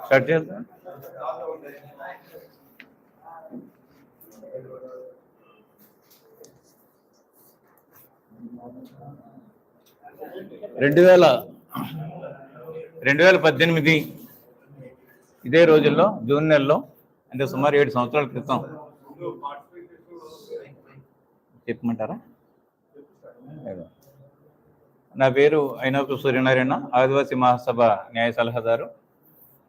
Start చేద్దాం రెండు వేల రెండు వేల పద్దెనిమిది ఇదే రోజుల్లో జూన్ నెలలో అంటే సుమారు ఏడు సంవత్సరాల క్రితం. చెప్పమంటారా? నా పేరు అయినపు సూర్యనారాయణ ఆదివాసీ మహాసభ న్యాయ సలహాదారు.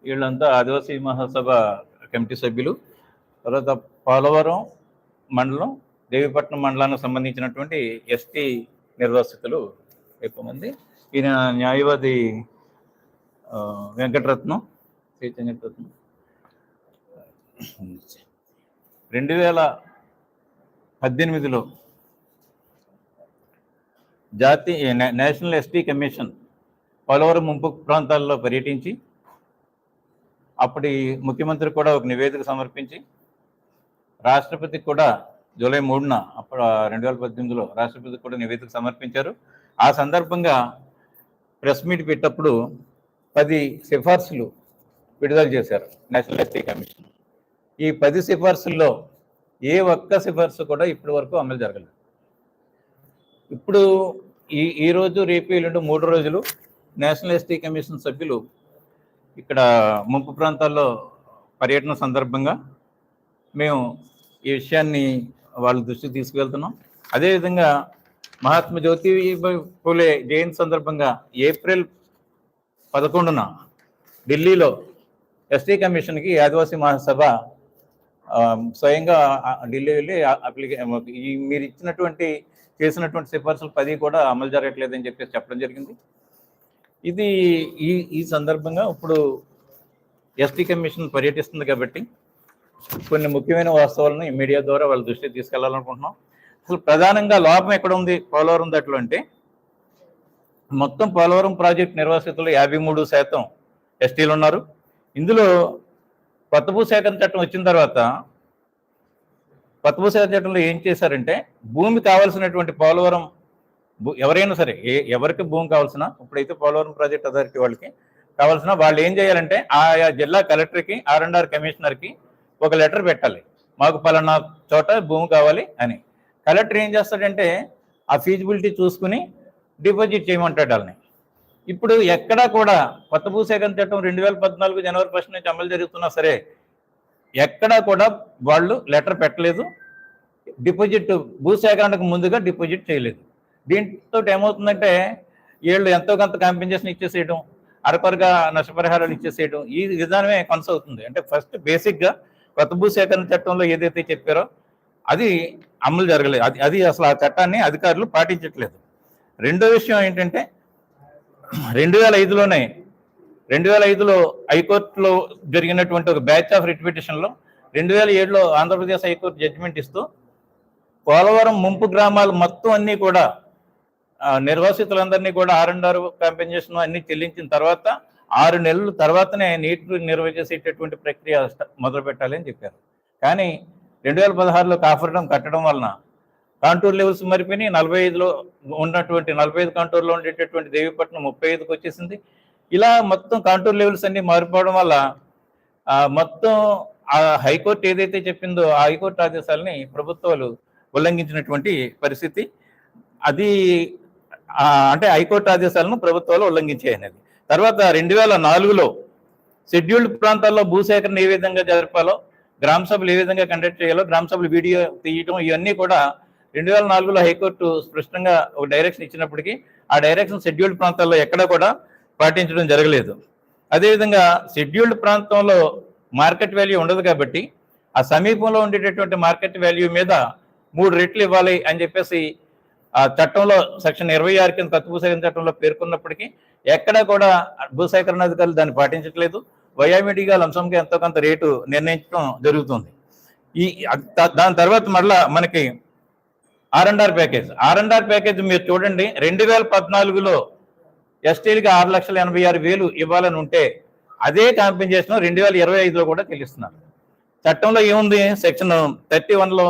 వీళ్ళంతా ఆదివాసీ మహాసభ కమిటీ సభ్యులు. తర్వాత పోలవరం మండలం దేవిపట్నం మండలానికి సంబంధించినటువంటి ఎస్టీ నిర్వాసితులు ఎక్కువ మంది. ఈయన న్యాయవాది వెంకటరత్నం వెంకటరత్నం చైతన్యరత్నం రెండు వేల పద్దెనిమిదిలో జాతీయ నేషనల్ ఎస్టీ కమిషన్ పలువురు ముంపు ప్రాంతాల్లో పర్యటించి అప్పటి ముఖ్యమంత్రి కూడా ఒక నివేదిక సమర్పించి రాష్ట్రపతికి కూడా జూలై మూడున అప్పుడు రెండు వేల పద్దెనిమిదిలో రాష్ట్రపతికి కూడా నివేదిక సమర్పించారు. ఆ సందర్భంగా ప్రెస్ మీట్ పెట్టప్పుడు పది సిఫార్సులు విడుదల చేశారు నేషనల్ ఎస్టీ కమిషన్. ఈ పది సిఫార్సుల్లో ఏ ఒక్క సిఫార్సు కూడా ఇప్పటి వరకు అమలు జరగలేదు. ఇప్పుడు ఈ ఈ రోజు రేపు ఎల్లుండి మూడు రోజులు నేషనల్ ఎస్టీ కమిషన్ సభ్యులు ఇక్కడ ముంపు ప్రాంతాల్లో పర్యటన సందర్భంగా మేము ఈ విషయాన్ని వాళ్ళ దృష్టికి తీసుకువెళ్తున్నాం అదేవిధంగా మహాత్మా జ్యోతి పూలే జయంతి సందర్భంగా ఏప్రిల్ పదకొండున ఢిల్లీలో ఎస్టీ కమిషన్కి ఆదివాసీ మహాసభ స్వయంగా ఢిల్లీ వెళ్ళి అప్లికే ఈ మీరు ఇచ్చినటువంటి చేసినటువంటి సిఫార్సులు పది కూడా అమలు జరగట్లేదని చెప్పేసి చెప్పడం జరిగింది. ఇది ఈ ఈ సందర్భంగా ఇప్పుడు ఎస్టీ కమిషన్ పర్యటిస్తుంది కాబట్టి కొన్ని ముఖ్యమైన వాస్తవాలను ఈ మీడియా ద్వారా వాళ్ళ దృష్టికి తీసుకెళ్ళాలనుకుంటున్నాం. అసలు ప్రధానంగా లోపం ఎక్కడ ఉంది? పోలవరం దాంట్లో అంటే మొత్తం పోలవరం ప్రాజెక్ట్ నిర్వాసితులు యాభై మూడు శాతం ఎస్టీలు ఉన్నారు. ఇందులో కొత్త భూసేకరణ చట్టం వచ్చిన తర్వాత కొత్త భూసేకరణ చట్టంలో ఏం చేశారంటే భూమి కావాల్సినటువంటి పోలవరం భూ- ఎవరైనా సరే ఏ ఎవరికి భూమి కావాల్సిన ఇప్పుడైతే పోలవరం ప్రాజెక్ట్ అథారిటీ వాళ్ళకి కావాల్సిన వాళ్ళు ఏం చేయాలంటే ఆయా జిల్లా కలెక్టర్కి ఆర్ అండ్ ఆర్ కమిషనర్కి ఒక లెటర్ పెట్టాలి. మాకు పలానా చోట భూమి కావాలి అని. కలెక్టర్ ఏం చేస్తాడంటే ఆ ఫీజిబిలిటీ చూసుకుని డిపాజిట్ చేయమంటాడు వాళ్ళని. ఇప్పుడు ఎక్కడా కూడా కొత్త భూసేకరణ చట్టం రెండు వేల పద్నాలుగు జనవరి ఫస్ట్ నుంచి అమలు జరుగుతున్నా సరే ఎక్కడా కూడా వాళ్ళు లెటర్ పెట్టలేదు. డిపాజిట్ భూసేకరణకు ముందుగా డిపాజిట్ చేయలేదు. దీంతో ఏమవుతుందంటే వీళ్ళు ఎంతో కొంత కాంపెన్సేషన్ ఇచ్చేసేయడం అరకొరగా నష్టపరిహారాలు ఇచ్చేసేయడం ఈ విధానమే కొనసాగుతుంది. అంటే ఫస్ట్ బేసిక్గా కొత్త భూసేకరణ చట్టంలో ఏదైతే చెప్పారో అది అమలు జరగలేదు. అది అది అసలు ఆ చట్టాన్ని అధికారులు పాటించట్లేదు. రెండో విషయం ఏంటంటే రెండు వేల ఐదులోనే రెండు వేల ఐదులో హైకోర్టులో జరిగినటువంటి ఒక బ్యాచ్ ఆఫ్ రిట్విటేషన్లో రెండు వేల ఏడులో ఆంధ్రప్రదేశ్ హైకోర్టు జడ్జిమెంట్ ఇస్తూ పోలవరం ముంపు గ్రామాలు మొత్తం అన్నీ కూడా నిర్వాసితులందరినీ కూడా ఆర్ అండ్ ఆర్ కాంపెన్సేషన్ అన్ని చెల్లించిన తర్వాత ఆరు నెలల తర్వాతనే నీటి నిర్వ చేసేటటువంటి ప్రక్రియ స్ట- మొదలు పెట్టాలి అని చెప్పారు. కానీ రెండు వేల పదహారులో కాఫర్డం కట్టడం వలన కాంటూర్ లెవెల్స్ మరిపోయి నలభై ఐదులో ఉన్నటువంటి నలభై ఐదు కాంటూర్లో ఉండేటటువంటి దేవీపట్నం ముప్పై ఐదుకి వచ్చేసింది. ఇలా మొత్తం కాంటూర్ లెవెల్స్ అన్ని మారిపోవడం వల్ల మొత్తం ఆ హైకోర్టు ఏదైతే చెప్పిందో ఆ హైకోర్టు ఆదేశాలని ప్రభుత్వాలు ఉల్లంఘించినటువంటి పరిస్థితి. అది అంటే హైకోర్టు ఆదేశాలను ప్రభుత్వాలు ఉల్లంఘించాయి అనేది. తర్వాత రెండు వేల నాలుగులో షెడ్యూల్డ్ ప్రాంతాల్లో భూసేకరణ ఏ విధంగా జరపాలో గ్రామ సభలు ఏ విధంగా కండక్ట్ చేయాలో గ్రామ సభలు వీడియో తీయటం ఇవన్నీ కూడా రెండు వేల నాలుగులో హైకోర్టు స్పష్టంగా ఒక డైరెక్షన్ ఇచ్చినప్పటికీ ఆ డైరెక్షన్ షెడ్యూల్డ్ ప్రాంతాల్లో ఎక్కడా కూడా పాటించడం జరగలేదు. అదేవిధంగా షెడ్యూల్డ్ ప్రాంతంలో మార్కెట్ వాల్యూ ఉండదు కాబట్టి ఆ సమీపంలో ఉండేటటువంటి మార్కెట్ వాల్యూ మీద మూడు రెట్లు ఇవ్వాలి అని చెప్పేసి ఆ చట్టంలో సెక్షన్ ఇరవై ఆరు కింద కత్తు భూసేకరణ చట్టంలో పేర్కొన్నప్పటికీ ఎక్కడా కూడా భూసేకరణ అధికారులు దాన్ని పాటించట్లేదు. వయోమిడిగా లంసంగా ఎంతో కొంత రేటు నిర్ణయించడం జరుగుతుంది. ఈ దాని తర్వాత మళ్ళా మనకి R and R package. R and R package మీరు చూడండి రెండు వేల పద్నాలుగులో ఎస్టీలకి ఆరు లక్షల ఎనభై ఆరు వేలు ఇవ్వాలని ఉంటే అదే కాంపెన్సేషన్ రెండు వేల ఇరవై ఐదులో కూడా తెలుస్తున్నారు చట్టంలో ఏముంది? సెక్షన్ థర్టీ వన్లో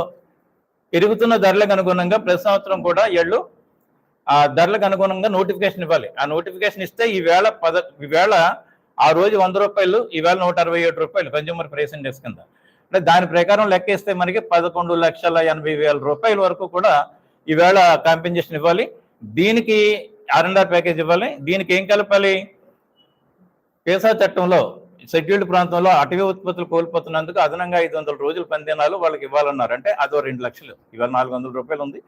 పెరుగుతున్న ధరలకు అనుగుణంగా ప్రతి సంవత్సరం కూడా ఏళ్ళు ఆ ధరలకు అనుగుణంగా నోటిఫికేషన్ ఇవ్వాలి. ఆ నోటిఫికేషన్ ఇస్తే ఈవేళ పద ఈవేళ ఆ రోజు వంద రూపాయలు ఈవేళ నూట అరవై ఏడు రూపాయలు కన్జ్యూమర్ ప్రైస్ ఇండెక్స్ కింద. అంటే దాని ప్రకారం లెక్కేస్తే మనకి పదకొండు లక్షల ఎనభై వేల రూపాయల వరకు కూడా ఈవేళ కాంపెన్సేషన్ ఇవ్వాలి. దీనికి ఆర్ అండ్ ఆర్ ప్యాకేజ్ ఇవ్వాలి. దీనికి ఏం కలపాలి? పేసా చట్టంలో షెడ్యూల్డ్ ప్రాంతంలో అటవీ ఉత్పత్తులు కోల్పోతున్నందుకు అదనంగా ఐదు వందల రోజులు పందినాలు వాళ్ళకి ఇవ్వాలన్నారు. అంటే అదో రెండు లక్షలు. ఇవాళ నాలుగు వందల రూపాయలు ఉంది.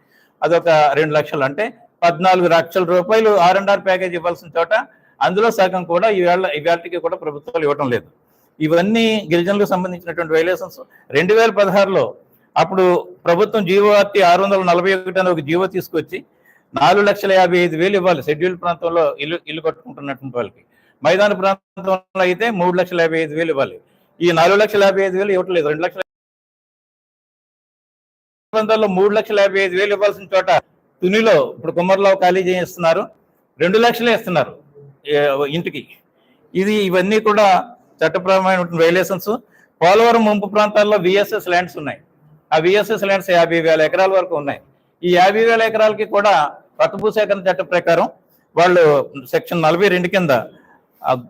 అదొక రెండు లక్షలు. అంటే పద్నాలుగు లక్షల రూపాయలు ఆర్ అండ్ ఆర్ ప్యాకేజ్ ఇవ్వాల్సిన చోట అందులో సగం కూడా ఈవేళ ఇవాళకి కూడా ప్రభుత్వాలు ఇవ్వడం లేదు. ఇవన్నీ గిరిజనులకు సంబంధించినటువంటి వైలేషన్స్ రెండు వేల పదహారులో అప్పుడు ప్రభుత్వం జీవోఆర్టీ ఆరు వందల నలభై ఒకటి అనే ఒక జీవో తీసుకొచ్చి నాలుగు లక్షల యాభై ఐదు వేలు ఇవ్వాలి. షెడ్యూల్ ప్రాంతంలో ఇల్లు ఇల్లు కట్టుకుంటున్నటువంటి వాళ్ళకి. మైదాన ప్రాంతంలో అయితే మూడు లక్షల యాభై ఐదు వేలు ఇవ్వాలి. ఈ నాలుగు లక్షల యాభై ఐదు వేలు ఇవ్వట్లేదు. రెండు లక్షల ప్రాంతాల్లో మూడు లక్షల యాభై ఐదు వేలు ఇవ్వాల్సిన చోట తునిలో ఇప్పుడు కుమ్మర్లో ఖాళీ చేయిస్తున్నారు. రెండు లక్షలే ఇస్తున్నారు ఇంటికి. ఇది ఇవన్నీ కూడా చట్టపరమైన వైలేషన్స్. పోలవరం ముంపు ప్రాంతాల్లో విఎస్ఎస్ ల్యాండ్స్ ఉన్నాయి. ఆ విఎస్ఎస్ ల్యాండ్స్ యాభై వేల ఎకరాల వరకు ఉన్నాయి. ఈ యాభై వేల ఎకరాలకి కూడా కొత్త భూసేకరణ చట్టం ప్రకారం వాళ్ళు సెక్షన్ నలభై రెండు కింద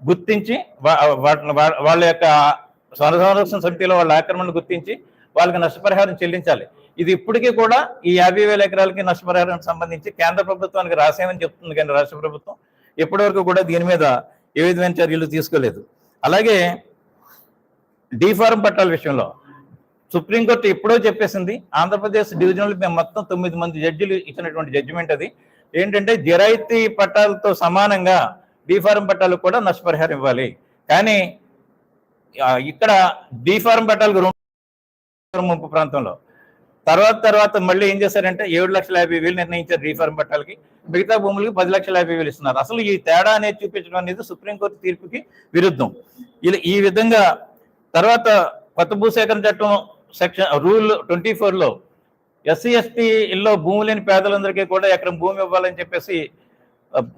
గుర్తించి వాటిని వాళ్ళ యొక్క వన సంరక్షణ సమితిలో వాళ్ళ ఆక్రమణను గుర్తించి వాళ్ళకి నష్టపరిహారం చెల్లించాలి. ఇది ఇప్పటికీ కూడా ఈ యాభై వేల ఎకరాలకి నష్టపరిహారం సంబంధించి కేంద్ర ప్రభుత్వానికి రాసేమని చెప్తుంది కానీ రాష్ట్ర ప్రభుత్వం ఇప్పటివరకు కూడా దీని మీద ఏ విధమైన చర్యలు తీసుకోలేదు. అలాగే డీఫారం పట్టాల విషయంలో సుప్రీంకోర్టు ఎప్పుడో చెప్పేసింది ఆంధ్రప్రదేశ్ డివిజనల్ మేము మొత్తం తొమ్మిది మంది జడ్జిలు ఇచ్చినటువంటి జడ్జిమెంట్ అది. ఏంటంటే జిరాయితీ పట్టాలతో సమానంగా డీఫారం పట్టాలకు కూడా నష్టపరిహారం ఇవ్వాలి. కానీ ఇక్కడ డీఫారం పట్టాలకు రెండు ముంపు ప్రాంతంలో. తర్వాత తర్వాత మళ్ళీ ఏం చేశారంటే ఏడు లక్షల యాభై వేలు నిర్ణయించారు రీఫార్మ్ పట్టాలకి. మిగతా భూములకి పది లక్షల యాభై వేలు ఇస్తున్నారు. అసలు ఈ తేడా అనేది చూపించడం అనేది సుప్రీంకోర్టు తీర్పుకి విరుద్ధం. ఇలా ఈ విధంగా తర్వాత కొత్త భూసేకరణ చట్టం సెక్షన్ రూల్ ట్వంటీ ఫోర్లో ఎస్సీ ఎస్టీలో భూమి లేని పేదలందరికీ కూడా ఎకరం భూమి ఇవ్వాలని చెప్పేసి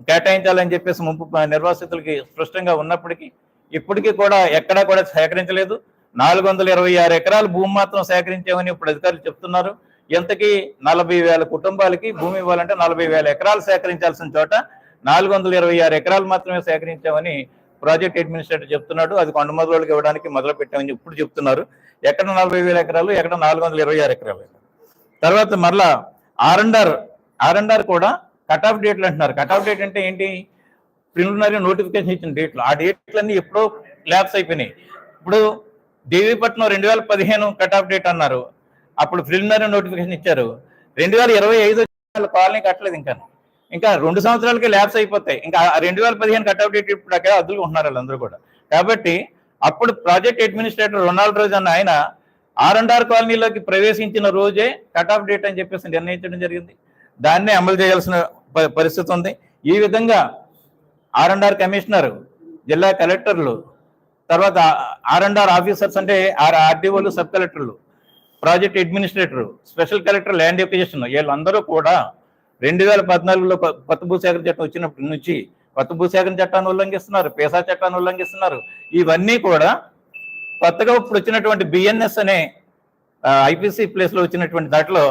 కేటాయించాలని చెప్పేసి ముంపు నిర్వాసితులకి స్పష్టంగా ఉన్నప్పటికీ ఇప్పటికీ కూడా ఎక్కడా కూడా సేకరించలేదు. నాలుగు వందల ఇరవై ఆరు ఎకరాల భూమి మాత్రం సేకరించామని ఇప్పుడు అధికారులు చెప్తున్నారు. ఇంతకీ నలభై వేల కుటుంబాలకి భూమి ఇవ్వాలంటే నలభై వేల ఎకరాలు సేకరించాల్సిన చోట నాలుగు వందల ఇరవై ఆరు ఎకరాలు మాత్రమే సేకరించామని ప్రాజెక్ట్ అడ్మినిస్ట్రేటర్ చెప్తున్నాడు. అది కొండమదులకు ఇవ్వడానికి మొదలు పెట్టామని ఇప్పుడు చెప్తున్నారు. ఎక్కడ నలభై వేల ఎకరాలు ఎక్కడ నాలుగు వందల ఇరవై ఆరు ఎకరాలు? తర్వాత మరలా ఆర్ అండ్ కూడా కట్ ఆఫ్ డేట్లు అంటున్నారు. కట్ ఆఫ్ డేట్ అంటే ఏంటి? ప్రిలిమినరీ నోటిఫికేషన్ ఇచ్చిన డేట్లు ఆ డేట్లన్నీ ఎప్పుడో ల్యాబ్స్ అయిపోయినాయి. ఇప్పుడు దేవీపట్నం రెండు వేల పదిహేను కట్ ఆఫ్ డేట్ అన్నారు. అప్పుడు ప్రిలిమినరీ నోటిఫికేషన్ ఇచ్చారు. రెండు వేల ఇరవై ఐదు కాలనీ కట్టలేదు ఇంకా. ఇంకా రెండు సంవత్సరాలకి ల్యాబ్స్ అయిపోతాయి. ఇంకా రెండు వేల పదిహేను కట్ ఆఫ్ డేట్ ఇప్పుడు అక్కడ అదులు ఉంటున్నారు వాళ్ళందరూ కూడా. కాబట్టి అప్పుడు ప్రాజెక్ట్ అడ్మినిస్ట్రేటర్ రొనాల్డ్ రోజు అన్న ఆయన ఆర్ అండ్ ఆర్ కాలనీలోకి ప్రవేశించిన రోజే కట్ ఆఫ్ డేట్ అని చెప్పేసి నిర్ణయించడం జరిగింది. దాన్నే అమలు చేయాల్సిన పరిస్థితి ఉంది. ఈ విధంగా ఆర్ అండ్ ఆర్ కమిషనర్ జిల్లా కలెక్టర్లు తర్వాత ఆర్ అండ్ ఆర్ ఆఫీసర్స్ అంటే ఆర్ ఆర్డీఓలు సబ్ కలెక్టర్లు project administrator special collector land acquisition వీళ్ళందరూ కూడా రెండు వేల పద్నాలుగులో కొత్త భూసేకరణ చట్టం వచ్చినప్పటి నుంచి కొత్త భూసేకరణ చట్టాన్ని ఉల్లంఘిస్తున్నారు పేసా చట్టాన్ని ఉల్లంఘిస్తున్నారు. ఇవన్నీ కూడా కొత్తగా ఇప్పుడు వచ్చినటువంటి బిఎన్ఎస్ అనే ఐపీసీ ప్లేస్లో వచ్చినటువంటి దాంట్లో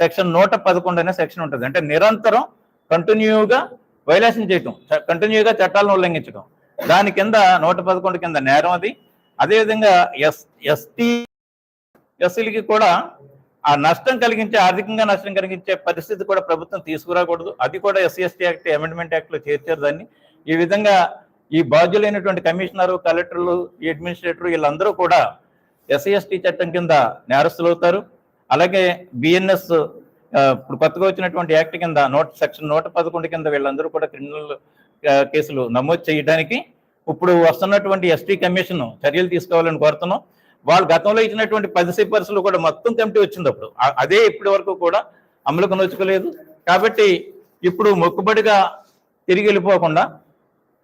సెక్షన్ నూట పదకొండు అనే సెక్షన్ ఉంటుంది. అంటే నిరంతరం కంటిన్యూగా వైలేషన్ చేయటం కంటిన్యూగా చట్టాలను ఉల్లంఘించడం దాని కింద నూట పదకొండు కింద నేరం అది. అదేవిధంగా ఎస్ ఎస్టీ ఎస్సీలకి కూడా ఆ నష్టం కలిగించే ఆర్థికంగా నష్టం కలిగించే పరిస్థితి కూడా ప్రభుత్వం తీసుకురాకూడదు. అది కూడా ఎస్సీ ఎస్టీ యాక్ట్ అమెండ్మెంట్ యాక్ట్లో చేర్చారు దాన్ని. ఈ విధంగా ఈ బాధ్యులైనటువంటి కమిషనరు కలెక్టర్లు ఈ అడ్మినిస్ట్రేటర్ వీళ్ళందరూ కూడా ఎస్సీ ఎస్టీ చట్టం కింద నేరస్తులు అవుతారు అలాగే బిఎన్ఎస్ ఇప్పుడు కొత్తగా వచ్చినటువంటి యాక్ట్ కింద నూట సెక్షన్ నూట పదకొండు కింద వీళ్ళందరూ కూడా క్రిమినల్ కేసులు నమోదు చేయడానికి ఇప్పుడు వస్తున్నటువంటి ఎస్టీ కమిషన్ చర్యలు తీసుకోవాలని కోరుతున్నాం. వాళ్ళు గతంలో ఇచ్చినటువంటి పది సిఫార్సులు కూడా మొత్తం కమిటీ వచ్చింది అప్పుడు. అదే ఇప్పటి వరకు కూడా అమలుకు నోచుకోలేదు. కాబట్టి ఇప్పుడు మొక్కుబడిగా తిరిగి వెళ్ళిపోకుండా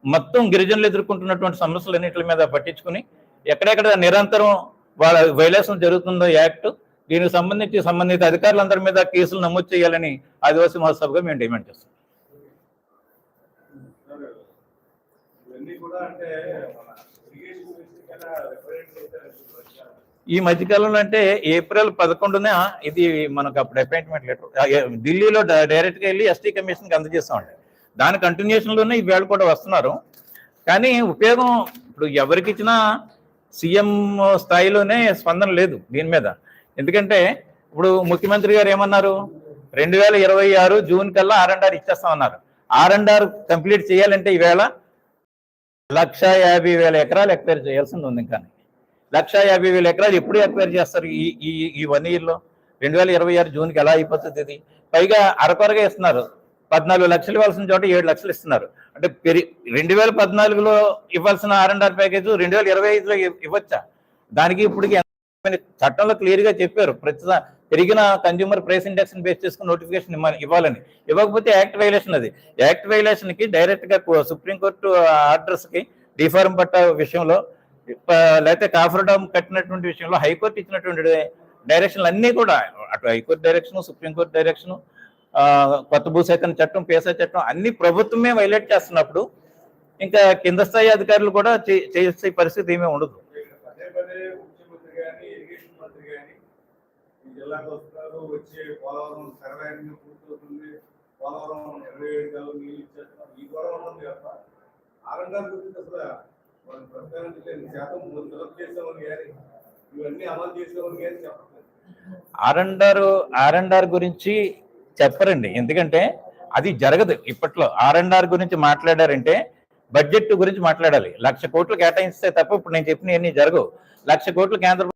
మొత్తం గిరిజనులు ఎదుర్కొంటున్నటువంటి సమస్యలన్నింటి మీద పట్టించుకుని ఎక్కడెక్కడ నిరంతరం వాళ్ళ వైలేషన్ జరుగుతుందో యాక్ట్ దీనికి సంబంధించి సంబంధిత అధికారులందరి మీద కేసులు నమోదు చేయాలని ఆదివాసీ మహోత్సవ్గా మేము డిమాండ్ చేస్తాం. ఈ మధ్యకాలంలో అంటే ఏప్రిల్ పదకొండున ఇది మనకు అప్పుడు అపాయింట్మెంట్ లెటర్ ఢిల్లీలో డైరెక్ట్గా వెళ్ళి ఎస్టీ కమిషన్కి అందజేస్తామండి. దాని కంటిన్యూషన్లోనే ఈ వేళ కూడా వస్తున్నారు. కానీ ఉపయోగం ఇప్పుడు ఎవరికి ఇచ్చినా సీఎం స్థాయిలోనే స్పందన లేదు దీని మీద. ఎందుకంటే ఇప్పుడు ముఖ్యమంత్రి గారు ఏమన్నారు? రెండు వేల ఇరవై ఆరు జూన్ కల్లా ఆర్ అండ్ ఆర్ ఇచ్చేస్తామన్నారు. ఆర్ అండ్ ఆర్ కంప్లీట్ చేయాలంటే ఈవేళ లక్ష యాభై వేల ఎకరాలు ఎక్వైర్ చేయాల్సింది ఉంది ఇంకా. లక్ష యాభై వేల ఎకరాలు ఎప్పుడు ఎక్వైర్ చేస్తారు ఈ ఈ ఈ వన్ ఇయర్లో రెండు వేల ఇరవై ఆరు జూన్కి ఎలా అయిపోతుంది ఇది? పైగా అరకొరగా ఇస్తున్నారు. పద్నాలుగు లక్షలు ఇవ్వాల్సిన చోట ఏడు లక్షలు ఇస్తున్నారు. అంటే పెరి రెండు వేల పద్నాలుగులో ఇవ్వాల్సిన ఆర్ అండ్ ఆర్ ప్యాకేజ్ రెండు వేల ఇరవై ఐదులో ఇవ్వచ్చా? దానికి ఇప్పటికి చట్టంలో క్లియర్గా చెప్పారు. ప్రతి పెరిగిన కన్జ్యూమర్ ప్రైస్ ఇండెక్స్ బేస్ చేసుకుని నోటిఫికేషన్ ఇవ్వాలని. ఇవ్వకపోతే యాక్ట్ వైలేషన్ అది. యాక్ట్ వైలేషన్కి డైరెక్ట్గా సుప్రీంకోర్టు ఆర్డర్స్కి డిఫార్మ్ పట్ట విషయంలో ప- లేకపోతే కాఫర్డామ్ కట్టినటువంటి విషయంలో హైకోర్టు ఇచ్చినటువంటి డైరెక్షన్లు అన్నీ కూడా అటు హైకోర్టు డైరెక్షన్ సుప్రీంకోర్టు డైరెక్షన్ కొత్త భూసేకరణ చట్టం పేసా చట్టం అన్ని ప్రభుత్వమే వైలేట్ చేస్తున్నప్పుడు ఇంకా కింద స్థాయి అధికారులు కూడా చేసే పరిస్థితి ఏమీ ఉండదు పదే పదే ముఖ్యమంత్రి గాని ఇరిగేషన్ మంత్రి గాని ఈ జిల్లాకు వస్తున్నారు వచ్చే పోలవరం సర్వేంగా పూర్తవుతుంది. పోలవరం ఇరవై ఏడు కాలం నీళ్ళు ఇచ్చేస్తున్నారు. ఈ గొడవ ఉంటుంది తప్ప ఆరంగాల గురించి అసలు. వాళ్ళు ప్రస్తావించలేదు శాతం ఫిలప్ చేసామని కానీ ఇవన్నీ అమలు చేసామని కానీ చెప్పట్లేదు. ఆర్ఎండ్ఆర్ ఆర్ఎండ్ఆర్ గురించి చెప్పరండి. ఎందుకంటే అది జరగదు ఇప్పట్లో. ఆర్ఎండ్ఆర్ గురించి మాట్లాడారంటే బడ్జెట్ గురించి మాట్లాడాలి. లక్ష కోట్లు కేటాయిస్తే తప్ప ఇప్పుడు నేను చెప్పినవన్నీ జరగవు. లక్ష కోట్లు కేంద్ర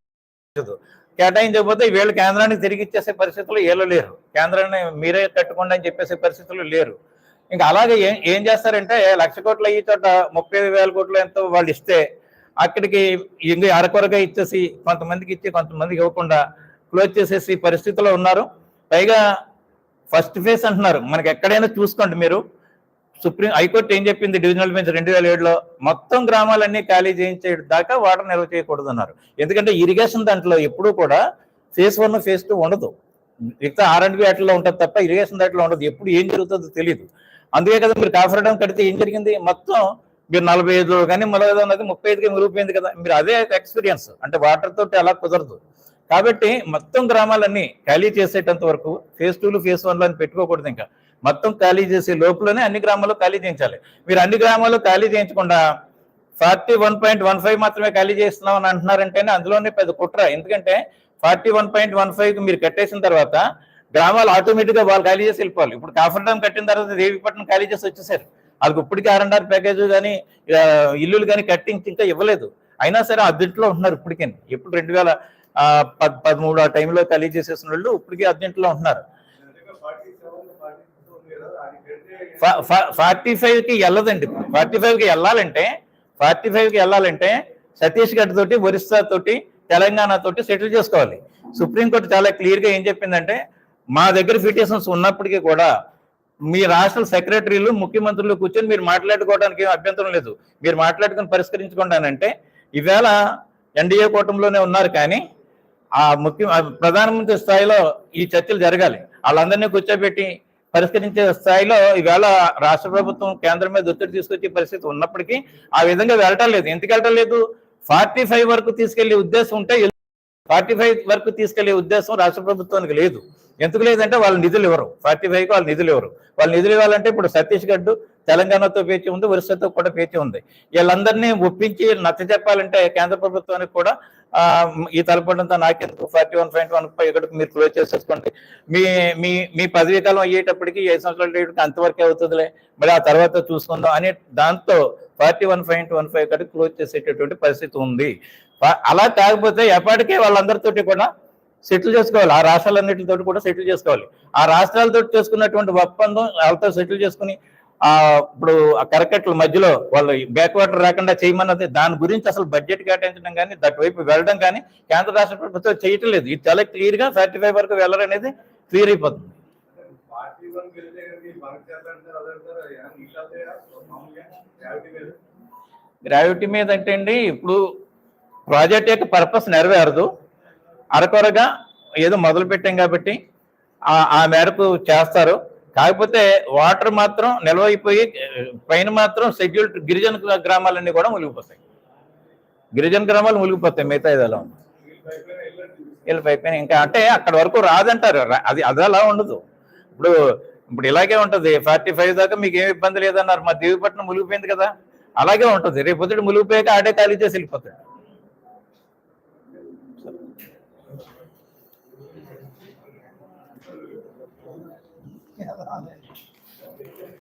కేటాయించకపోతే వీళ్ళు కేంద్రానికి తిరిగి ఇచ్చేసే పరిస్థితులు వీళ్ళు లేరు. కేంద్రాన్ని మీరే కట్టుకోండి అని చెప్పేసే పరిస్థితులు లేరు. ఇంకా అలాగే ఏం ఏం చేస్తారంటే లక్ష కోట్లు అయ్యే చోట ముప్పై వేల కోట్లు ఎంతో వాళ్ళు ఇస్తే అక్కడికి ఇంకా అరకొరగా ఇచ్చేసి కొంతమందికి ఇచ్చి కొంతమందికి ఇవ్వకుండా క్లోజ్ చేసేసి పరిస్థితిలో ఉన్నారు. పైగా ఫస్ట్ ఫేజ్ అంటున్నారు. మనకి ఎక్కడైనా చూసుకోండి మీరు. సుప్రీం హైకోర్టు ఏం చెప్పింది? డివిజనల్ బెంచ్ రెండు వేల ఏడులో మొత్తం గ్రామాలన్నీ ఖాళీ చేయించే దాకా వాటర్ నిల్వ చేయకూడదు అన్నారు ఎందుకంటే ఇరిగేషన్ దాంట్లో ఎప్పుడూ కూడా ఫేస్ వన్ ఫేస్ టూ ఉండదు. మిగతా ఆర్ అండ్ బి వాటిలో ఉంటుంది తప్ప ఇరిగేషన్ దాంట్లో ఉండదు. ఎప్పుడు ఏం జరుగుతుందో తెలియదు అందుకే కదా మీరు కాఫరడం కడితే ఏం జరిగింది? మొత్తం మీరు నలభై ఐదు కానీ మరో ఉన్నది ముప్పై ఐదుకి మిగిలిపోయింది కదా. మీరు అదే ఎక్స్పీరియన్స్ అంటే వాటర్ తోటి అలా కుదరదు. కాబట్టి మొత్తం గ్రామాలన్నీ ఖాళీ చేసేటంత వరకు ఫేజ్ టూలు ఫేజ్ వన్లు అని పెట్టుకోకూడదు ఇంకా. మొత్తం ఖాళీ చేసే లోపలనే అన్ని గ్రామాల్లో ఖాళీ చేయించాలి. మీరు అన్ని గ్రామాల్లో ఖాళీ చేయించకుండా forty one point one five మాత్రమే ఖాళీ చేస్తున్నాం అని అంటున్నారంటేనే అందులోనే పెద్ద కుట్ర. ఎందుకంటే forty one point one five మీరు కట్టేసిన తర్వాత గ్రామాలు ఆటోమేటిక్గా వాళ్ళు ఖాళీ చేసి వెళ్ళిపోవాలి. ఇప్పుడు కాఫర్ డ్యామ్ కట్టిన తర్వాత దేవీపట్నం ఖాళీ చేసి వచ్చేసారు. వాళ్ళకి ఇప్పటికీ ఆర్ ప్యాకేజ్ కానీ ఇల్లులు కానీ కట్టించి ఇంకా ఇవ్వలేదు. అయినా సరే అద్దెంట్లో ఉంటున్నారు ఇప్పటికే. ఎప్పుడు రెండు వేల పద్ పదమూడు ఆ టైంలో ఖాళీ చేసేసిన వాళ్ళు ఇప్పటికీ అద్దెంట్లో ఉంటున్నారు ఫార్టీ సెవెన్ ఫార్టీ సిక్స్ ఉంది కదా అది కంటే ఫార్టీ ఫైవ్కి వెళ్ళదండి. ఫార్టీ ఫైవ్కి వెళ్ళాలంటే ఫార్టీ ఫైవ్కి వెళ్ళాలంటే వెళ్ళాలంటే ఛత్తీస్గఢ్ తోటి ఒరిస్సా తోటి తెలంగాణ తోటి సెటిల్ చేసుకోవాలి. సుప్రీంకోర్టు చాలా క్లియర్గా ఏం చెప్పిందంటే మా దగ్గర పిటిషన్స్ ఉన్నప్పటికీ కూడా మీ రాష్ట్ర సెక్రటరీలు ముఖ్యమంత్రులు కూర్చొని మీరు మాట్లాడుకోవడానికి ఏం అభ్యంతరం లేదు. మీరు మాట్లాడుకుని పరిష్కరించుకుంటానంటే ఈవేళ ఎన్డీఏ కూటమిలోనే ఉన్నారు కానీ ఆ ముఖ్య ప్రధానమంత్రి స్థాయిలో ఈ చర్చలు జరగాలి. వాళ్ళందరినీ కూర్చోబెట్టి పరిష్కరించే స్థాయిలో ఈవేళ రాష్ట్ర ప్రభుత్వం కేంద్రం మీద ఒత్తిడి తీసుకొచ్చే పరిస్థితి ఉన్నప్పటికీ ఆ విధంగా వెళ్ళటం లేదు. ఎందుకు వెళ్ళటం లేదు? ఫార్టీ ఫైవ్ వరకు తీసుకెళ్ళే ఉద్దేశం ఉంటే ఫార్టీ ఫైవ్ వరకు తీసుకెళ్ళే ఉద్దేశం రాష్ట్ర ప్రభుత్వానికి లేదు. ఎందుకు లేదంటే వాళ్ళు నిధులు ఇవ్వరు. ఫార్టీ ఫైవ్కి వాళ్ళు నిధులు ఇవ్వరు. వాళ్ళు నిధులు ఇవ్వాలంటే ఇప్పుడు ఛత్తీస్గఢ్ తెలంగాణతో పేచి ఉంది ఒరిస్సాతో కూడా పేచి ఉంది. వీళ్ళందరినీ ఒప్పించి నచ్చ చెప్పాలంటే కేంద్ర ప్రభుత్వానికి కూడా ఈ తలపడంతో నాకెందుకు? Forty one point one five ఇక్కడికి మీరు క్లోజ్ చేసేసుకోండి. మీ మీ మీ పదవీ కాలం అయ్యేటప్పటికి ఏ సంవత్సరాలు అయ్యేటప్పటికి అంతవరకే అవుతుందిలే. మరి ఆ తర్వాత చూసుకుందాం అనే దాంతో forty one point one five కడికి close చేసేటటువంటి పరిస్థితి ఉంది. అలా కాకపోతే ఎప్పటికీ వాళ్ళందరితోటి కూడా సెటిల్ చేసుకోవాలి. ఆ రాష్ట్రాలన్నింటితో కూడా సెటిల్ చేసుకోవాలి. ఆ రాష్ట్రాలతో చేసుకున్నటువంటి ఒప్పందం వాళ్ళతో సెటిల్ చేసుకుని ఆ ఇప్పుడు ఆ కరకట్ల మధ్యలో వాళ్ళు బ్యాక్ వాటర్ రాకుండా చేయమన్నది దాని గురించి అసలు బడ్జెట్ కేటాయించడం కానీ వైపు వెళ్ళడం కానీ కేంద్ర రాష్ట్ర ప్రభుత్వం చేయటం లేదు. ఇది చాలా క్లియర్గా థర్టీ ఫైవ్ వరకు వెళ్ళరనేది క్లియర్ అయిపోతుంది. గ్రావిటీ మీద. అంటే అండి ఇప్పుడు ప్రాజెక్ట్ యొక్క పర్పస్ నెరవేరదు. అరకొరగా ఏదో మొదలు పెట్టాం కాబట్టి ఆ మేరకు చేస్తారు. కాకపోతే వాటర్ మాత్రం నిల్వ అయిపోయి పైన మాత్రం షెడ్యూల్డ్ గిరిజన గ్రామాలన్నీ కూడా మునిగిపోతాయి. గిరిజన గ్రామాలు మునిగిపోతాయి మిగతా ఇది అలా ఉంది? వీళ్ళ పైన ఇంకా అంటే అక్కడ వరకు రాదంటారు. రా- అది అది అలా ఉండదు. ఇప్పుడు ఇప్పుడు ఇలాగే ఉంటుంది. ఫార్టీ ఫైవ్ దాకా మీకు ఏమి ఇబ్బంది లేదన్నారు. మా దేవిపట్నం మునిగిపోయింది కదా. అలాగే ఉంటుంది. రేపు పొద్దుడు మునిగిపోయాక ఆడే ఖాళీ చేసి వెళ్ళిపోతాడు.